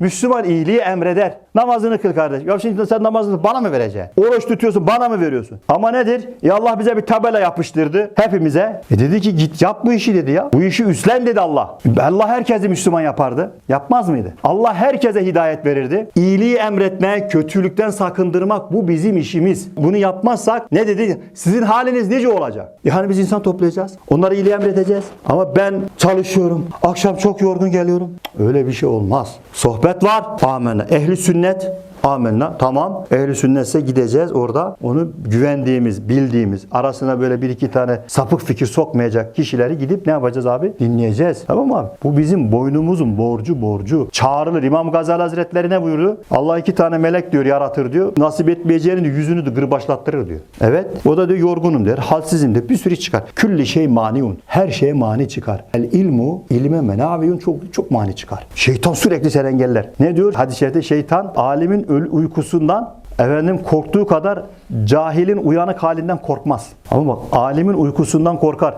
Müslüman iyiliği emreder. Namazını kıl kardeş. Ya şimdi sen namazını bana mı vereceksin? Oruç tutuyorsun bana mı veriyorsun? Ama nedir? Ya Allah bize bir tabela yapıştırdı hepimize. E dedi ki git yap bu işi dedi ya. Bu işi üstlen dedi Allah. Allah herkesi Müslüman yapardı. Yapmaz mıydı? Allah herkese hidayet verirdi. İyiliği emretmek, kötülükten sakındırmak bu bizim işimiz. Bunu yapmazsak ne dedi? Sizin haliniz nice olacak? Yani biz insan toplayacağız. Onlara iyiliği emredeceğiz. Ama ben çalışıyorum. Akşam çok yorgun geliyorum. Öyle bir şey olmaz. Sohbet var. Amenna. Ehli sünnet. cennet Amenna. Tamam. Ehli sünnetse gideceğiz orada. Onu güvendiğimiz, bildiğimiz, arasına böyle bir iki tane sapık fikir sokmayacak kişileri gidip ne yapacağız abi? Dinleyeceğiz. Tamam mı abi? Bu bizim boynumuzun borcu borcu. Çağrılır. İmam Gazali Hazretleri ne buyurdu? Allah iki tane melek diyor yaratır diyor. Nasip etmeyeceğinin yüzünü de gırbaçlattırır diyor. Evet. O da diyor yorgunum der. Halsizim der. Bir sürü çıkar. Külli şey maniun. Her şeye mani çıkar. El ilmu ilme menaviyun çok çok mani çıkar. Şeytan sürekli seni engeller. Ne diyor? Hadis-i şeytan alimin uykusundan efendim korktuğu kadar cahilin uyanık halinden korkmaz. Ama bak alimin uykusundan korkar.